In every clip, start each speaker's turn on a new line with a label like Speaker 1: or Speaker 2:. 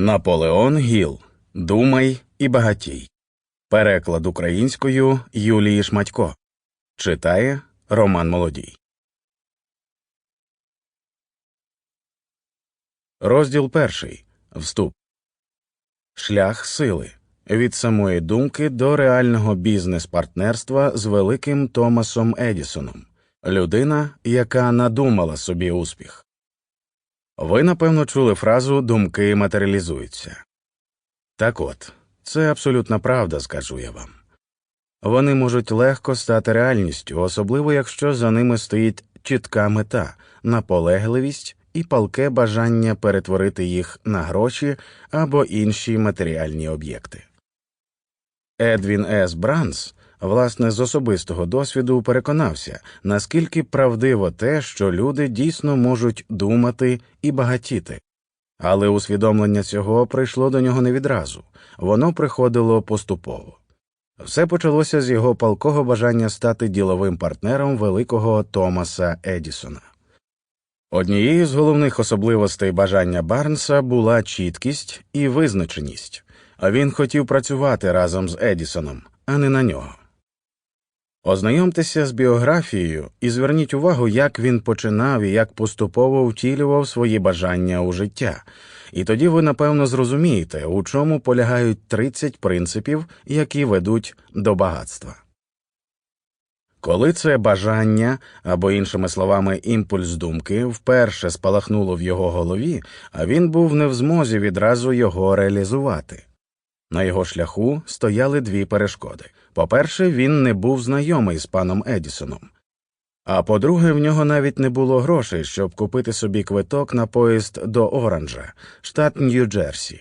Speaker 1: Наполеон Гіл. Думай і багатій. Переклад українською Юлії Шматько. Читає Роман Молодій. Розділ перший. Вступ. Шлях сили. Від самої думки до реального бізнес-партнерства з великим Томасом Едісоном. Людина, яка надумала собі успіх. Ви, напевно, чули фразу думки матеріалізуються. Так от, це абсолютна правда, скажу я вам. Вони можуть легко стати реальністю, особливо якщо за ними стоїть чітка мета, наполегливість і палке бажання перетворити їх на гроші або інші матеріальні об'єкти. Едвін С. Бранс, власне, з особистого досвіду переконався, наскільки правдиво те, що люди дійсно можуть думати і багатіти. Але усвідомлення цього прийшло до нього не відразу, воно приходило поступово. Все почалося з його палкого бажання стати діловим партнером великого Томаса Едісона. Однією з головних особливостей бажання Барнса була чіткість і визначеність, він хотів працювати разом з Едісоном, а не на нього. Ознайомтеся з біографією і зверніть увагу, як він починав і як поступово втілював свої бажання у життя, і тоді ви напевно зрозумієте, у чому полягають 30 принципів, які ведуть до багатства. Коли це бажання або, іншими словами, імпульс думки вперше спалахнуло в його голові, а він був не в змозі відразу його реалізувати. На його шляху стояли дві перешкоди. По-перше, він не був знайомий з паном Едісоном. А по-друге, в нього навіть не було грошей, щоб купити собі квиток на поїзд до Оранжа, штат Нью-Джерсі.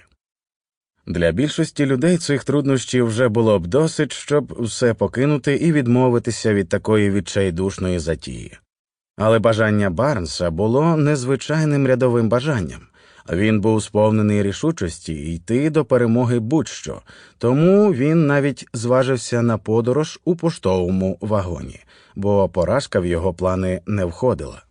Speaker 1: Для більшості людей цих труднощів вже було б досить, щоб все покинути і відмовитися від такої відчайдушної затії. Але бажання Барнса було незвичайним рядовим бажанням. Він був сповнений рішучості йти до перемоги будь-що, тому він навіть зважився на подорож у поштовому вагоні, бо поразка в його плани не входила.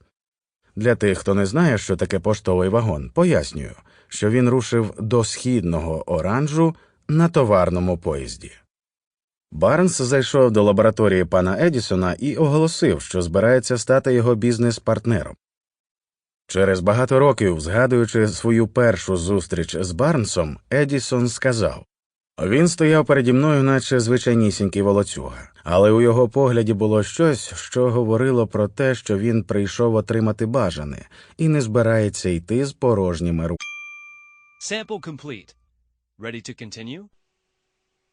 Speaker 1: Для тих, хто не знає, що таке поштовий вагон, пояснюю, що він рушив до східного оранжу на товарному поїзді. Барнс зайшов до лабораторії пана Едісона і оголосив, що збирається стати його бізнес-партнером. Через багато років, згадуючи свою першу зустріч з Барнсом, Едісон сказав він стояв переді мною, наче звичайнісінький волоцюга, але у його погляді було щось, що говорило про те, що він прийшов отримати бажане і не збирається йти з порожніми руками.
Speaker 2: Sample complete. Ready to continue?